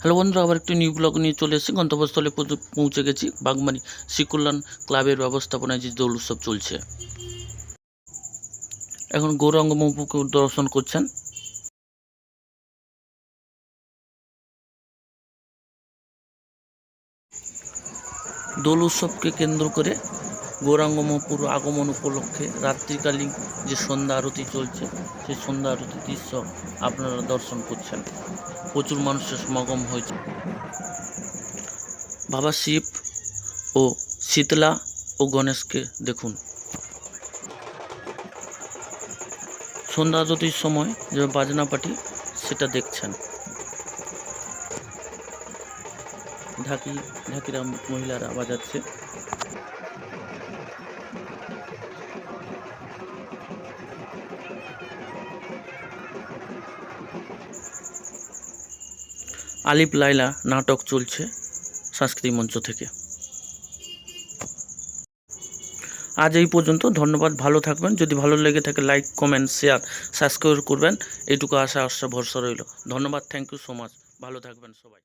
Hello বন্ধুরা, আবার একটি নিউ ব্লগ নিয়ে চলে এসেছি। গন্তব্যস্থলে পৌঁছে- গেছি বাগমারি শ্রীকল্যাণ ক্লাবের ব্যবস্থাপনায় যে দোল উৎসব চলছে। এখন গৌরাঙ্গ মহপুকে দর্শন করছেন। দোল উৎসবকে কেন্দ্র করে গৌরাঙ্গ মহাপুর আগমন উপলক্ষে রাত্রিকালীন যে সন্ধ্যা আরতি চলছে, সেই সন্ধ্যা আরতি দৃশ্য আপনারা দর্শন করছেন। প্রচুর মানুষের সমাগম হয়েছে। বাবা শিব ও শীতলা ও গণেশকে দেখুন। সন্ধ্যা আরতির সময় যে বাজনা পাটি সেটা দেখছেন। ঢাকি ঢাকিরা মহিলারা বাজাচ্ছে। আলিপ লাইলা নাটক চলছে সাংস্কৃতিক মঞ্চ থেকে। আজ এই পর্যন্ত, ধন্যবাদ, ভালো থাকবেন। যদি ভালো লেগে থাকে, লাইক, কমেন্ট, শেয়ার, সাবস্ক্রাইব করবেন। এইটুকু আশা আশা, ভরসা রইল। ধন্যবাদ, থ্যাংক ইউ সো মাচ। ভালো থাকবেন সবাই।